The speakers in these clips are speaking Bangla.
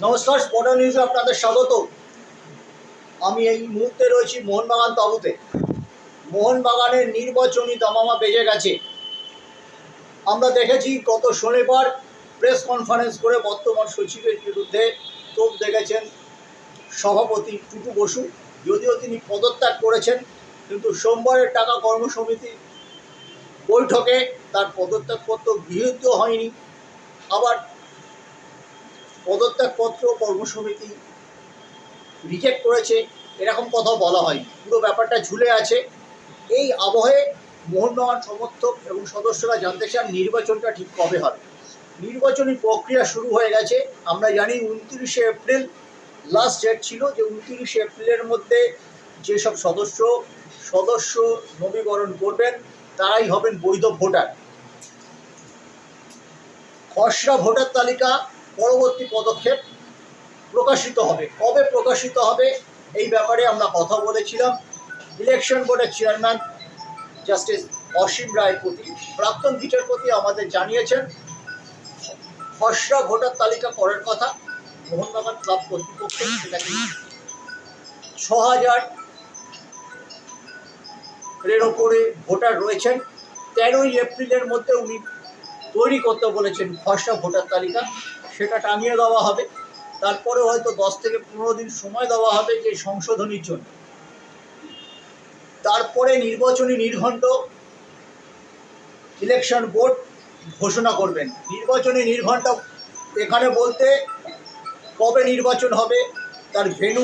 নমস্কার স্পটা নিউজে আপনাদের স্বাগত। আমি এই মুহূর্তে রয়েছি মোহনবাগান তাবুতে মোহনবাগানের নির্বাচনী দামামা বেজে গেছে। আমরা দেখেছি গত শনিবার প্রেস কনফারেন্স করে বর্তমান সচিবের বিরুদ্ধে তোপ দেখেছেন সভাপতি টুটু বসু। যদিও তিনি পদত্যাগ করেছেন, কিন্তু সোমবারের টাকা কর্মসমিতি বৈঠকে তার পদত্যাগপত্র গৃহীত হয়নি। আবার পদত্যাগপত্র কর্মসমিতি রিজেক্ট করেছে, এরকম কথা বলা হয় পুরো ব্যাপারটা ঝুলে আছে। এই আবহে মোহনবাগান সমর্থক এবং সদস্যরা জানতে চান নির্বাচনটা ঠিক কবে হবে। নির্বাচনী প্রক্রিয়া শুরু হয়ে গেছে। আমরা জানি উনত্রিশে এপ্রিল লাস্ট ডেট ছিল যে উনত্রিশে এপ্রিলের মধ্যে যেসব সদস্য সদস্য নবীকরণ করবেন, তারাই হবেন বৈধ ভোটার। খসড়া ভোটার তালিকা পরবর্তী পদক্ষেপ প্রকাশিত হবে। কবে প্রকাশিত হবে এই ব্যাপারে আমরা কথা বলেছিলাম। ইলেকশন বোর্ডের চেয়ারম্যান জাস্টিস অসীম রায়পতি প্রাক্তন বিচারপতি আমাদের জানিয়েছেন, খসড়া ভোটার তালিকা করার কথা, মোহনবাগান ক্লাব কর্তৃপক্ষ সেটাকে ছ হাজার এর ওপরে ভোটার রয়েছেন। তেরোই এপ্রিলের মধ্যে উনি তৈরি করতে বলেছেন খসড়া ভোটার তালিকা। সেটা টাঙিয়ে দেওয়া হবে। তারপরে হয়তো দশ থেকে পনেরো দিন সময় দেওয়া হবে যে সংশোধনীর জন্য। তারপরে নির্বাচনী নির্ঘণ্ট ইলেকশন বোর্ড ঘোষণা করবেন। নির্বাচনী নির্ঘণ্ট এখানে বলতে কবে নির্বাচন হবে, তার ভেনু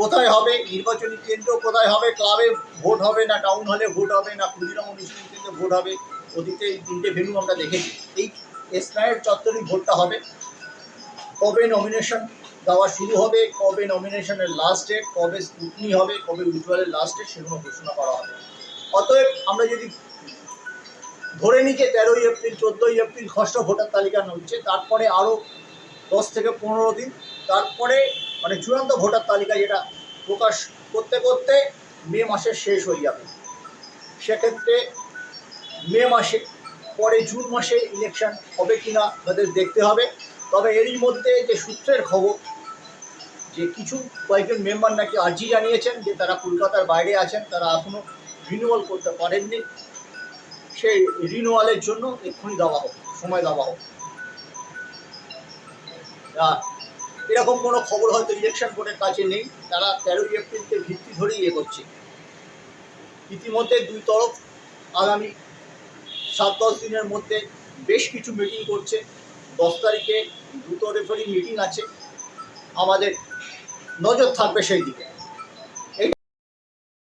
কোথায় হবে, নির্বাচনী কেন্দ্র কোথায় হবে ক্লাবে ভোট হবে না টাউন হলে ভোট হবে না, ক্ষুদিরাম অনুষ্ঠান কেন্দ্রে ভোট হবে অতীতে এই তিনটে ভেনু আমরা দেখেছি। এই এসনায়ের চত্বরই ভোটটা হবে। কবে নমিনেশন দেওয়া শুরু হবে, কবে নমিনেশনের লাস্ট ডেট কবে স্কুটনি হবে, কবে উইথড্রয়ালের লাস্ট ডেট সেগুলো ঘোষণা করা হবে। অতএব আমরা যদি ধরে নিই যে তেরোই এপ্রিল, চোদ্দোই এপ্রিল খসড়া ভোটার তালিকা হচ্ছে তারপরে আরও দশ থেকে পনেরো দিন, তারপরে মানে চূড়ান্ত ভোটার তালিকা যেটা প্রকাশ করতে করতে মে মাসের শেষ হয়ে যাবে। সেক্ষেত্রে মে মাসে, পরে জুন মাসে ইলেকশন হবে কিনা তাদের দেখতে হবে। তবে এরই মধ্যে যে সূত্রের খবর, যে কিছু কয়েকজন মেম্বার নাকি আর্জি জানিয়েছেন যে তারা কলকাতার বাইরে আছেন, তারা এখনও রিনিউয়াল করতে পারেননি। সেই রিনিউয়ালের জন্য এক্ষুনি দেওয়া হোক, সময় দেওয়া হোক। এরকম কোনো খবর হয়তো ইলেকশন বোর্ডের কাছে নেই। তারা তেরোই এপ্রিলকে ভিত্তি ধরেই করছে। ইতিমধ্যে দুই তরফ আগামী সাত দশ দিনের মধ্যে বেশ কিছু মিটিং করছে। দশ তারিখে দুটো রেফারি মিটিং আছে। আমাদের নজর থাকবে সেই দিকে।